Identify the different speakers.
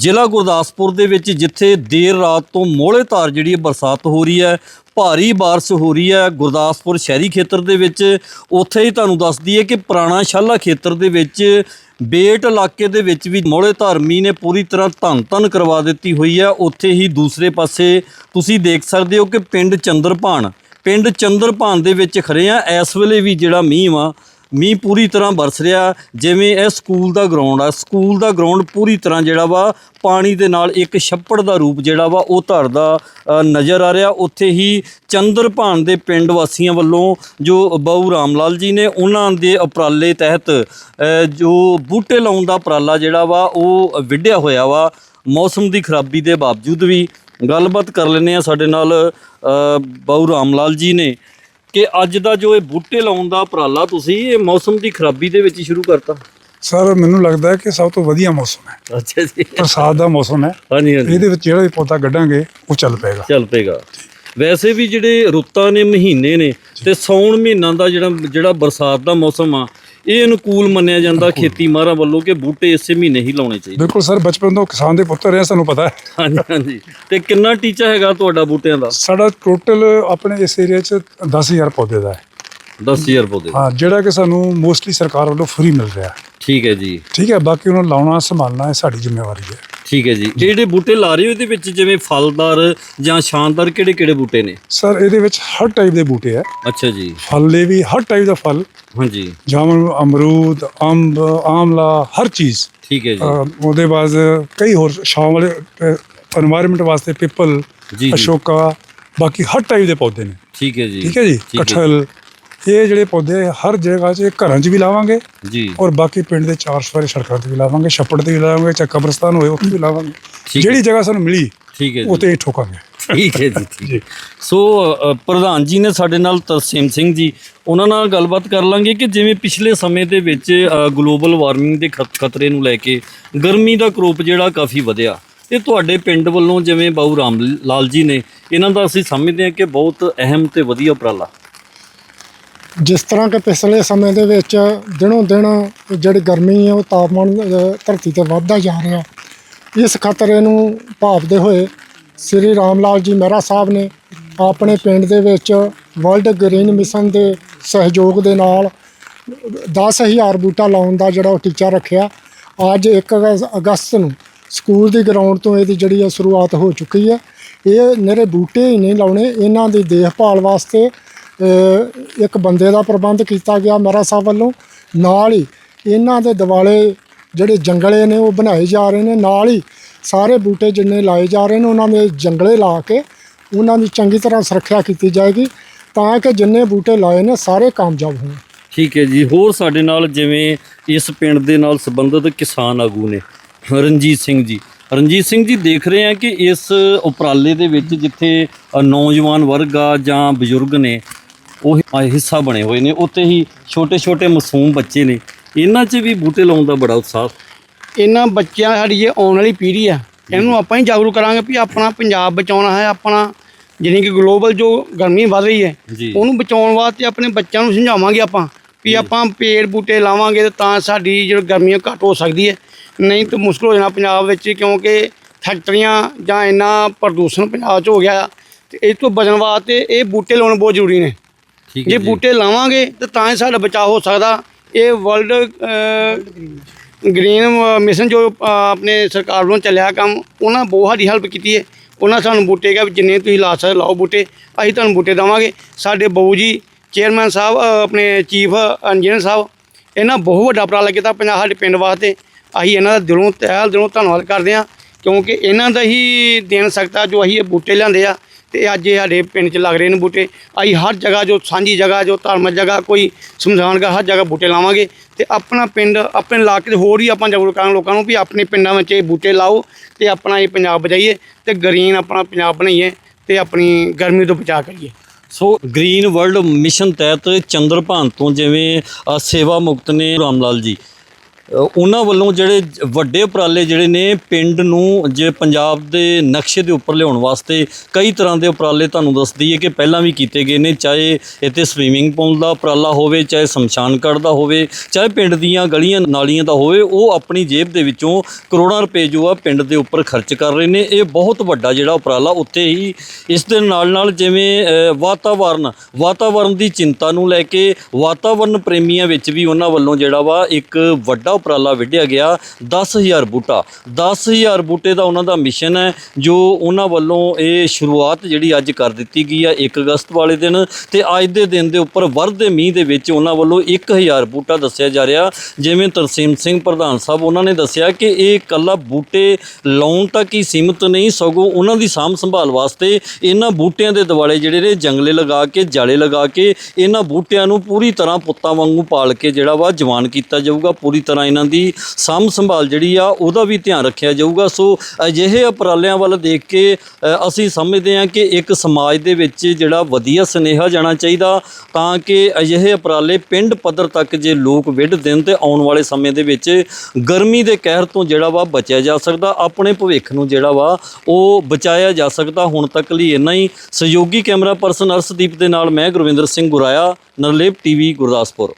Speaker 1: ਜ਼ਿਲ੍ਹਾ ਗੁਰਦਾਸਪੁਰ ਦੇ ਵਿੱਚ, ਜਿੱਥੇ ਦੇਰ ਰਾਤ ਤੋਂ ਮੋਹਲੇ ਧਾਰ ਜਿਹੜੀ ਬਰਸਾਤ ਹੋ ਰਹੀ ਹੈ, ਭਾਰੀ ਬਾਰਿਸ਼ ਹੋ ਰਹੀ ਹੈ ਗੁਰਦਾਸਪੁਰ ਸ਼ਹਿਰੀ ਖੇਤਰ ਦੇ ਵਿੱਚ। ਉੱਥੇ ਹੀ ਤੁਹਾਨੂੰ ਦੱਸਦੀ ਹੈ ਕਿ ਪੁਰਾਣਾ ਸ਼ਾਲਾ ਖੇਤਰ ਦੇ ਵਿੱਚ, ਬੇਟ ਇਲਾਕੇ ਦੇ ਵਿੱਚ ਵੀ ਮੋਹਲੇ ਧਾਰ ਮੀਂਹ ਨੇ ਪੂਰੀ ਤਰ੍ਹਾਂ ਧੰਨ ਧੰਨ ਕਰਵਾ ਦਿੱਤੀ ਹੋਈ ਹੈ। ਉੱਥੇ ਹੀ ਦੂਸਰੇ ਪਾਸੇ ਤੁਸੀਂ ਦੇਖ ਸਕਦੇ ਹੋ ਕਿ ਪਿੰਡ ਚੰਦਰਪਾਨ ਪਿੰਡ ਚੰਦਰਪਾਨ ਦੇ ਵਿੱਚ ਖੜੇ ਆ ਇਸ ਵੇਲੇ ਵੀ ਜਿਹੜਾ ਮੀਂਹ ਵਾ ਮੀਂਹ ਪੂਰੀ ਤਰ੍ਹਾਂ ਵਰਸ ਰਿਹਾ। ਜਿਵੇਂ ਇਹ ਸਕੂਲ ਦਾ ਗਰਾਊਂਡ ਆ ਸਕੂਲ ਦਾ ਗਰਾਊਂਡ ਪੂਰੀ ਤਰ੍ਹਾਂ ਜਿਹੜਾ ਵਾ ਪਾਣੀ ਦੇ ਨਾਲ ਇੱਕ ਛੱਪੜ ਦਾ ਰੂਪ ਜਿਹੜਾ ਵਾ ਉਹ ਧਰਦਾ ਨਜ਼ਰ ਆ ਰਿਹਾ। ਉੱਥੇ ਹੀ ਚੰਦਰਪਾਨ ਦੇ ਪਿੰਡ ਵਾਸੀਆਂ ਵੱਲੋਂ ਜੋ ਬਾਊ ਰਾਮ ਲਾਲ ਜੀ ਨੇ ਉਹਨਾਂ ਦੇ ਉਪਰਾਲੇ ਤਹਿਤ ਜੋ ਬੂਟੇ ਲਾਉਣ ਦਾ ਉਪਰਾਲਾ ਜਿਹੜਾ ਵਾ ਉਹ ਵਿੱਢਿਆ ਹੋਇਆ ਵਾ ਮੌਸਮ ਦੀ ਖਰਾਬੀ ਦੇ ਬਾਵਜੂਦ ਵੀ। ਗੱਲਬਾਤ ਕਰ ਲੈਂਦੇ ਆ ਸਾਡੇ ਨਾਲ ਅ, ਬਾਊ ਰਾਮ ਲਾਲ ਜੀ ਨੇ। ਕਿ ਅੱਜ ਦਾ ਜੋ ਇਹ ਬੂਟੇ ਲਾਉਣ ਦਾ ਉਪਰਾਲਾ ਤੁਸੀਂ ਇਹ ਮੌਸਮ ਦੀ ਖਰਾਬੀ ਦੇ ਵਿੱਚ ਹੀ ਸ਼ੁਰੂ ਕਰਤਾ?
Speaker 2: ਸਰ ਮੈਨੂੰ ਲੱਗਦਾ ਹੈ ਕਿ ਸਭ ਤੋਂ ਵਧੀਆ ਮੌਸਮ ਹੈ।
Speaker 1: ਅੱਛਾ ਜੀ।
Speaker 2: ਬਰਸਾਤ ਦਾ ਮੌਸਮ ਹੈ।
Speaker 1: ਹਾਂਜੀ ਹਾਂਜੀ।
Speaker 2: ਇਹਦੇ ਵਿੱਚ ਜਿਹੜਾ ਵੀ ਪੌਦਾ ਕੱਢਾਂਗੇ ਉਹ ਚੱਲ ਪਏਗਾ।
Speaker 1: ਚੱਲ ਪਏਗਾ। ਵੈਸੇ ਵੀ ਜਿਹੜੇ ਰੁੱਤਾਂ ਨੇ ਮਹੀਨੇ ਨੇ ਤੇ ਸੌਣ ਮਹੀਨਾ ਦਾ ਜਿਹੜਾ ਜਿਹੜਾ ਬਰਸਾਤ ਦਾ ਮੌਸਮ ਆ ਇਹ ਅਨੁਕੂਲ ਮੰਨਿਆ ਜਾਂਦਾ ਖੇਤੀ ਮਾਹਰਾਂ ਵੱਲੋਂ ਕਿ ਬੂਟੇ ਇਸੇ ਮਹੀਨੇ ਹੀ ਲਾਉਣੇ ਚਾਹੀਦੇ।
Speaker 2: ਬਿਲਕੁਲ ਸਰ ਬਚਪਨ ਤੋਂ ਕਿਸਾਨ ਦੇ ਪੁੱਤਰ ਰਹੇ ਸਾਨੂੰ ਪਤਾ ਹੈ।
Speaker 1: ਹਾਂਜੀ ਹਾਂਜੀ। ਤੇ ਕਿੰਨਾ ਟੀਚਾ ਹੈਗਾ ਤੁਹਾਡਾ ਬੂਟਿਆਂ ਦਾ?
Speaker 2: ਸਾਡਾ ਟੋਟਲ ਆਪਣੇ ਇਸ ਏਰੀਆ 'ਚ 10000 ਪੌਦੇ ਦਾ ਹੈ।
Speaker 1: 10000 ਪੌਦੇ
Speaker 2: ਹਾਂ ਜਿਹੜਾ ਕਿ ਸਾਨੂੰ ਮੋਸਟਲੀ ਸਰਕਾਰ ਵੱਲੋਂ ਫ੍ਰੀ ਮਿਲ ਰਿਹਾ
Speaker 1: ਠੀਕ ਹੈ ਜੀ।
Speaker 2: ਠੀਕ ਹੈ ਬਾਕੀ ਉਹਨੂੰ ਲਾਉਣਾ ਸੰਭਾਲਣਾ ਇਹ ਸਾਡੀ ਜ਼ਿੰਮੇਵਾਰੀ ਹੈ।
Speaker 1: ਠੀਕ ਹੈ ਜੀ। ਜਿਹੜੇ ਬੂਟੇ ਲਾ ਰਹੇ ਹੋ ਇਹਦੇ ਵਿੱਚ ਜਿਵੇਂ ਫਲਦਾਰ ਜਾਂ ਸ਼ਾਨਦਾਰ ਕਿਹੜੇ ਕਿਹੜੇ ਬੂਟੇ ਨੇ?
Speaker 2: ਸਰ ਇਹਦੇ ਵਿੱਚ ਹਰ ਟਾਈਪ ਦੇ ਬੂਟੇ ਹੈ।
Speaker 1: ਅੱਛਾ ਜੀ।
Speaker 2: ਫਲ ਦੇ ਵੀ ਹਰ ਟਾਈਪ ਦਾ ਫਲ।
Speaker 1: ਹਾਂਜੀ।
Speaker 2: ਜਾਮਨ ਅਮਰੂਦ ਅੰਬ ਆਮਲਾ ਹਰ ਚੀਜ਼।
Speaker 1: ਠੀਕ ਹੈ ਜੀ।
Speaker 2: ਉਹਦੇ ਬਾਅਦ ਕਈ ਹੋਰ ਛਾਂ ਵਾਲੇ এনवायरमेंट ਵਾਸਤੇ ਪਿੱਪਲ
Speaker 1: ਜੀ,
Speaker 2: ਅਸ਼ੋਕਾ ਬਾਕੀ ਹਰ ਟਾਈਪ ਦੇ ਪੌਦੇ ਨੇ।
Speaker 1: ਠੀਕ ਹੈ ਜੀ।
Speaker 2: ਠੀਕ ਹੈ ਜੀ? ਕਟਹਲ ਇਹ ਜਿਹੜੇ ਪੌਦੇ ਹਰ ਜਗ੍ਹਾ 'ਚ ਘਰਾਂ 'ਚ ਵੀ ਲਾਵਾਂਗੇ
Speaker 1: ਜੀ।
Speaker 2: ਔਰ ਬਾਕੀ ਪਿੰਡ ਦੇ ਚਾਰ ਸਵਾਰੇ ਸੜਕਾਂ 'ਤੇ ਵੀ ਲਾਵਾਂਗੇ ਛੱਪੜ ਤੇ ਵੀ ਲਾਵਾਂਗੇ ਚਾਹੇ ਕਬਰਸਤਾਨ ਹੋਏ ਉੱਥੇ ਵੀ ਲਾਵਾਂਗੇ। ਜਿਹੜੀ ਜਗ੍ਹਾ ਸਾਨੂੰ ਮਿਲੀ
Speaker 1: ਠੀਕ ਹੈ ਜੀ।
Speaker 2: ਉੱਥੇ ਹੀ। ਠੋਕਾਂਗੇ
Speaker 1: ਠੀਕ ਹੈ ਜੀ ਠੀਕ। ਹੈ ਸੋ ਅ, ਪ੍ਰਧਾਨ ਜੀ ਨੇ ਸਾਡੇ ਨਾਲ ਤਰਸੇਮ ਸਿੰਘ ਜੀ ਉਹਨਾਂ ਨਾਲ ਗੱਲਬਾਤ ਕਰ ਲਾਂਗੇ ਕਿ ਜਿਵੇਂ ਪਿਛਲੇ ਸਮੇਂ ਦੇ ਵਿੱਚ ਗਲੋਬਲ ਵਾਰਮਿੰਗ ਦੇ ਖਤ- ਖਤਰੇ ਨੂੰ ਲੈ ਕੇ ਗਰਮੀ ਦਾ ਕਰੋਪ ਜਿਹੜਾ ਕਾਫੀ ਵਧਿਆ। ਤੇ ਤੁਹਾਡੇ ਪਿੰਡ ਵੱਲੋਂ ਜਿਵੇਂ ਬਾਊ ਰਾਮ ਲਾਲ ਜੀ ਨੇ ਇਹਨਾਂ ਦਾ ਅਸੀਂ ਸਮਝਦੇ ਹਾਂ ਕਿ ਬਹੁਤ ਅਹਿਮ ਤੇ ਵਧੀਆ ਉਪਰਾਲਾ।
Speaker 3: ਜਿਸ ਤਰ੍ਹਾਂ ਕਿ ਪਿਛਲੇ ਸਮੇਂ ਦੇ ਵਿੱਚ ਦਿਨੋਂ ਦਿਨ ਜਿਹੜੀ ਗਰਮੀ ਹੈ ਉਹ ਤਾਪਮਾਨ ਅ, ਧਰਤੀ ਤੇ ਵੱਧਦਾ ਜਾ ਰਿਹਾ। ਇਸ ਖਤਰੇ ਨੂੰ ਭਾਪਦੇ ਹੋਏ ਸ੍ਰੀ ਰਾਮ ਲਾਲ ਜੀ ਮਹਿਰਾ ਸਾਹਿਬ ਨੇ ਆਪਣੇ ਪਿੰਡ ਦੇ ਵਿੱਚ ਵਰਲਡ ਗ੍ਰੀਨ ਮਿਸ਼ਨ ਦੇ ਸਹਿਯੋਗ ਦੇ ਨਾਲ 10000 ਬੂਟਾ ਲਾਉਣ ਦਾ ਜਿਹੜਾ ਉਹ ਟੀਚਾ ਰੱਖਿਆ। ਅੱਜ 1 ਅਗਸ- ਅਗਸਤ ਨੂੰ ਸਕੂਲ ਦੀ ਗਰਾਊਂਡ ਤੋਂ ਇਹਦੀ ਜਿਹੜੀ ਹੈ ਸ਼ੁਰੂਆਤ ਹੋ ਚੁੱਕੀ ਹੈ। ਇਹ ਨਿਰੇ ਬੂਟੇ ਹੀ ਨਹੀਂ ਲਾਉਣੇ, ਇਹਨਾਂ ਦੀ ਦੇਖਭਾਲ ਵਾਸਤੇ ਇੱਕ ਬੰਦੇ ਦਾ ਪ੍ਰਬੰਧ ਕੀਤਾ ਗਿਆ ਮਹਿਰਾ ਸਾਹਿਬ ਵੱਲੋਂ। ਨਾਲ ਹੀ ਇਹਨਾਂ ਦੇ ਦਿਵਾਲੇ ਜਿਹੜੇ ਜੰਗਲੇ ਨੇ ਉਹ ਬਣਾਏ ਜਾ ਰਹੇ ਨੇ, ਨਾਲ ਹੀ ਸਾਰੇ ਬੂਟੇ ਜਿੰਨੇ ਲਾਏ ਜਾ ਰਹੇ ਨੇ, ਉਹਨਾਂ ਦੇ ਜੰਗਲੇ ਲਾ ਕੇ ਉਹਨਾਂ ਦੀ ਚੰਗੀ ਤਰ੍ਹਾਂ ਸੁਰੱਖਿਆ ਕੀਤੀ ਜਾਏਗੀ ਤਾਂ ਕਿ ਜਿੰਨੇ ਬੂਟੇ ਲਾਏ ਨੇ, ਸਾਰੇ ਕਾਮਯਾਬ ਹੋਣ।
Speaker 1: ਠੀਕ ਹੈ ਜੀ। ਹੋਰ ਸਾਡੇ ਨਾਲ ਜਿਵੇਂ ਇਸ ਪਿੰਡ ਦੇ ਨਾਲ ਸੰਬੰਧਿਤ ਕਿਸਾਨ ਆਗੂ ਨੇ, ਰਣਜੀਤ ਸਿੰਘ ਜੀ। ਰਣਜੀਤ ਸਿੰਘ ਜੀ, ਦੇਖ ਰਹੇ ਆ ਕਿ ਇਸ ਉਪਰਾਲੇ ਦੇ ਵਿੱਚ ਜਿੱਥੇ ਨੌਜਵਾਨ ਵਰਗ ਆ ਜਾਂ ਬਜ਼ੁਰਗ ਨੇ, ਉਹ ਹਿੱਸਾ ਬਣੇ ਹੋਏ ਨੇ, ਉੱਥੇ ਹੀ ਛੋਟੇ ਛੋਟੇ ਮਾਸੂਮ ਬੱਚੇ ਨੇ। ਇਹਨਾਂ 'ਚ ਵੀ ਬੂਟੇ ਲਾਉਣ ਦਾ ਬੜਾ ਉਤਸ਼ਾਹ।
Speaker 4: ਇਹਨਾਂ ਬੱਚਿਆਂ ਸਾਡੀ ਇਹ ਆਉਣ ਵਾਲੀ ਪੀੜ੍ਹੀ ਆ। ਇਹਨੂੰ ਆਪਾਂ ਹੀ ਜਾਗਰੂਕ ਕਰਾਂਗੇ ਵੀ ਆਪਣਾ ਪੰਜਾਬ ਬਚਾਉਣਾ ਹੈ ਆਪਣਾ ਜਿਹਨੀ ਕਿ ਗਲੋਬਲ ਜੋ ਗਰਮੀ ਵੱਧ ਰਹੀ ਹੈ ਉਹਨੂੰ ਬਚਾਉਣ ਵਾਸਤੇ ਆਪਣੇ ਬੱਚਿਆਂ ਨੂੰ ਸਮਝਾਵਾਂਗੇ ਆਪਾਂ ਵੀ ਆਪਾਂ ਪੇੜ ਬੂਟੇ ਲਾਵਾਂਗੇ ਤੇ ਤਾਂ ਸਾਡੀ ਜਿਹੜੀ ਗਰਮੀ ਘੱਟ ਹੋ ਸਕਦੀ ਹੈ। ਨਹੀਂ ਤਾਂ ਮੁਸ਼ਕਲ ਹੋ ਜਾਣਾ ਪੰਜਾਬ ਵਿੱਚ ਕਿਉਂਕਿ ਫੈਕਟਰੀਆਂ ਜਾਂ ਇੰਨਾ ਪ੍ਰਦੂਸ਼ਣ ਪੰਜਾਬ 'ਚ ਹੋ ਗਿਆ ਤੇ ਇਹ ਤੋਂ ਬਚਣ ਵਾਸਤੇ ਇਹ ਬੂਟੇ ਲਾਉਣੇ ਬਹੁਤ ਜ਼ਰੂਰੀ ਨੇ। ਜੀ। ਬੂਟੇ ਲਾਵਾਂਗੇ ਤੇ ਤਾਂ ਹੀ ਸਾਡਾ ਬਚਾਅ ਹੋ ਸਕਦਾ। ਇਹ ਵਰਲਡ ਗ੍ਰੀਨ ਮਿਸ਼ਨ ਜੋ ਆਪਣੇ ਸਰਕਾਰ ਵੱਲੋਂ ਚੱਲਿਆ ਕੰਮ, ਉਹਨਾਂ ਬਹੁਤ ਸਾਡੀ ਹੈਲਪ ਕੀਤੀ ਹੈ। ਉਹਨਾਂ ਸਾਨੂੰ ਬੂਟੇ ਕਿਹਾ ਜਿੰਨੇ ਤੁਸੀਂ ਲਾ ਸਕਦੇ ਲਾਓ ਬੂਟੇ, ਅਸੀਂ ਤੁਹਾਨੂੰ ਬੂਟੇ ਦੇਵਾਂਗੇ। ਸਾਡੇ ਬਾਊ ਜੀ ਚੇਅਰਮੈਨ ਸਾਹਿਬ ਆਪਣੇ ਚੀਫ ਇੰਜੀਨੀਅਰ ਸਾਹਿਬ, ਇਹਨਾਂ ਬਹੁਤ ਵੱਡਾ ਉਪਰਾਲਾ ਕੀਤਾ ਪੰਜਾਬ ਸਾਡੇ ਪਿੰਡ ਵਾਸਤੇ। ਅਸੀਂ ਇਹਨਾਂ ਦਾ ਦਿਲੋਂ, ਤਹਿ ਦਿਲੋਂ ਧੰਨਵਾਦ ਕਰਦੇ ਹਾਂ, ਕਿਉਂਕਿ ਇਹਨਾਂ ਦਾ ਹੀ ਦੇਣ ਸਕਤਾ ਜੋ ਅਸੀਂ ਇਹ ਬੂਟੇ ਲਿਆਂਦੇ ਆ। ਤੇ ਅੱਜ ਇਹ ਸਾਡੇ ਪਿੰਡ 'ਚ ਲੱਗ ਰਹੇ ਨੇ ਬੂਟੇ। ਅਸੀਂ ਹਰ ਜਗ੍ਹਾ ਜੋ ਸਾਂਝੀ ਜਗ੍ਹਾ, ਜੋ ਧਾਰਮਿਕ ਜਗ੍ਹਾ, ਕੋਈ ਸਮਝਾਣ ਦਾ ਹਰ ਜਗ੍ਹਾ ਬੂਟੇ ਲਾਵਾਂਗੇ। ਤੇ ਆਪਣਾ ਪਿੰਡ, ਆਪਣੇ ਇਲਾਕੇ 'ਚ ਹੋਰ ਹੀ ਆਪਾਂ ਜਾਗਰੂਕ ਕਰਾਂਗੇ ਲੋਕਾਂ ਨੂੰ ਵੀ ਆਪਣੇ ਪਿੰਡਾਂ ਵਿੱਚ ਇਹ ਬੂਟੇ ਲਾਓ ਤੇ ਆਪਣਾ ਇਹ ਪੰਜਾਬ ਬਚਾਈਏ ਤੇ ਗ੍ਰੀਨ ਆਪਣਾ ਪੰਜਾਬ ਬਣਾਈਏ ਤੇ ਆਪਣੀ ਗਰਮੀ ਤੋਂ ਬਚਾ ਕਰੀਏ।
Speaker 1: ਸੋ ਗ੍ਰੀਨ ਵਰਲਡ ਮਿਸ਼ਨ ਤਹਿਤ ਚੰਦਰਭਾਨ ਤੋਂ ਜਿਵੇਂ ਸੇਵਾ ਮੁਕਤ ਨੇ ਰਾਮ ਲਾਲ ਜੀ। ਉਹਨਾਂ ਵੱਲੋਂ ਜਿਹੜੇ ਵੱਡੇ ਉਪਰਾਲੇ ਜਿਹੜੇ ਨੇ ਪਿੰਡ ਨੂੰ ਜੇ ਪੰਜਾਬ ਦੇ ਨਕਸ਼ੇ ਦੇ ਉੱਪਰ ਲਿਆਉਣ ਵਾਸਤੇ ਕਈ ਤਰ੍ਹਾਂ ਦੇ ਉਪਰਾਲੇ ਤੁਹਾਨੂੰ ਦੱਸ ਦਈਏ ਕਿ ਪਹਿਲਾਂ ਵੀ ਕੀਤੇ ਗਏ ਨੇ, ਚਾਹੇ ਇੱਥੇ ਸਵੀਮਿੰਗ ਪੂਲ ਦਾ ਉਪਰਾਲਾ ਹੋਵੇ, ਚਾਹੇ ਸ਼ਮਸ਼ਾਨ ਘਾਟ ਦਾ ਹੋਵੇ, ਚਾਹੇ ਪਿੰਡ ਦੀਆਂ ਗਲੀਆਂ ਨਾਲੀਆਂ ਦਾ ਹੋਵੇ, ਉਹ ਆਪਣੀ ਜੇਬ ਦੇ ਵਿੱਚੋਂ ਕਰੋੜਾਂ ਰੁਪਏ ਜੋ ਆ ਪਿੰਡ ਦੇ ਉੱਪਰ ਖਰਚ ਕਰ ਰਹੇ ਨੇ। ਇਹ ਬਹੁਤ ਵੱਡਾ ਜਿਹੜਾ ਉਪਰਾਲਾ ਉੱਥੇ ਹੀ ਇਸ ਦੇ ਨਾਲ ਨਾਲ ਜਿਵੇਂ ਵਾਤਾਵਰਨ ਵਾਤਾਵਰਨ ਦੀ ਚਿੰਤਾ ਨੂੰ ਲੈ ਕੇ ਵਾਤਾਵਰਨ ਪ੍ਰੇਮੀਆਂ ਵਿੱਚ ਵੀ ਉਹਨਾਂ ਵੱਲੋਂ ਜਿਹੜਾ ਵਾ ਇੱਕ ਵੱਡਾ ਉਪਰਾਲਾ ਵਿੱਢਿਆ ਗਿਆ 10000 ਬੂਟਾ। 10000 ਬੂਟੇ ਦਾ ਉਹਨਾਂ ਦਾ ਮਿਸ਼ਨ ਹੈ, ਜੋ ਉਹਨਾਂ ਵੱਲੋਂ ਇਹ ਸ਼ੁਰੂਆਤ ਜਿਹੜੀ ਅੱਜ ਕਰ ਦਿੱਤੀ ਗਈ ਹੈ 1 ਅਗਸਤ ਵਾਲੇ ਦਿਨ। ਤੇ ਅੱਜ ਦੇ ਦਿਨ ਦੇ ਉੱਪਰ ਵਰਦੇ ਮੀਂਹ ਦੇ ਵਿੱਚ ਉਹਨਾਂ ਵੱਲੋਂ 1000 ਬੂਟਾ ਦੱਸਿਆ ਜਾ ਰਿਹਾ। ਜਿਵੇਂ ਤਰਸੀਮ ਸਿੰਘ ਪ੍ਰਧਾਨ ਸਾਹਿਬ ਉਹਨਾਂ ਨੇ ਦੱਸਿਆ ਕਿ ਇਹ ਇਕੱਲਾ ਬੂਟੇ ਲਾਉਣ ਤੱਕ ਹੀ ਸੀਮਿਤ ਨਹੀਂ, ਸਗੋਂ ਉਹਨਾਂ ਦੀ ਸਾਂਭ ਸੰਭਾਲ ਵਾਸਤੇ ਇਹਨਾਂ ਬੂਟਿਆਂ ਦੇ ਦਿਵਾਲੇ ਜਿਹੜੇ ਨੇ, ਜੰਗਲੇ ਲਗਾ ਕੇ, ਜਾਲੇ ਲਗਾ ਕੇ, ਇਹਨਾਂ ਬੂਟਿਆਂ ਨੂੰ ਪੂਰੀ ਤਰ੍ਹਾਂ ਪੁੱਤਾਂ ਵਾਂਗੂ ਪਾਲ ਕੇ ਜਿਹੜਾ ਵਾ ਜਵਾਨ ਕੀਤਾ ਜਾਊਗਾ, ਪੂਰੀ ਤਰ੍ਹਾਂ ਇਹਨਾਂ ਦੀ ਸਾਂਭ ਸੰਭਾਲ ਜਿਹੜੀ ਆ, ਉਹਦਾ ਵੀ ਧਿਆਨ ਰੱਖਿਆ ਜਾਊਗਾ। ਸੋ ਅਜਿਹੇ ਉਪਰਾਲਿਆਂ ਵੱਲ ਦੇਖ ਕੇ ਅਸੀਂ ਸਮਝਦੇ ਹਾਂ ਕਿ ਇੱਕ ਸਮਾਜ ਦੇ ਵਿੱਚ ਜਿਹੜਾ ਵਧੀਆ ਸੁਨੇਹਾ ਜਾਣਾ ਚਾਹੀਦਾ, ਤਾਂ ਕਿ ਅਜਿਹੇ ਉਪਰਾਲੇ ਪਿੰਡ ਪੱਧਰ ਤੱਕ ਜੇ ਲੋਕ ਵਿੱਢ ਦੇਣ ਤੇ ਆਉਣ ਵਾਲੇ ਸਮੇਂ ਦੇ ਵਿੱਚ ਗਰਮੀ ਦੇ ਕਹਿਰ ਤੋਂ ਜਿਹੜਾ ਵਾ ਬਚਿਆ ਜਾ ਸਕਦਾ, ਆਪਣੇ ਭਵਿੱਖ ਨੂੰ ਜਿਹੜਾ ਵਾ ਉਹ ਬਚਾਇਆ ਜਾ ਸਕਦਾ। ਹੁਣ ਤੱਕ ਲਈ ਇੰਨਾ ਹੀ। ਸਹਿਯੋਗੀ ਕੈਮਰਾ ਪਰਸਨ ਅਰਸ਼ਦੀਪ ਦੇ ਨਾਲ ਮੈਂ ਗੁਰਵਿੰਦਰ ਸਿੰਘ ਗੁਰਾਇਆ, ਨਰਲੇਪ ਟੀਵੀ, ਗੁਰਦਾਸਪੁਰ।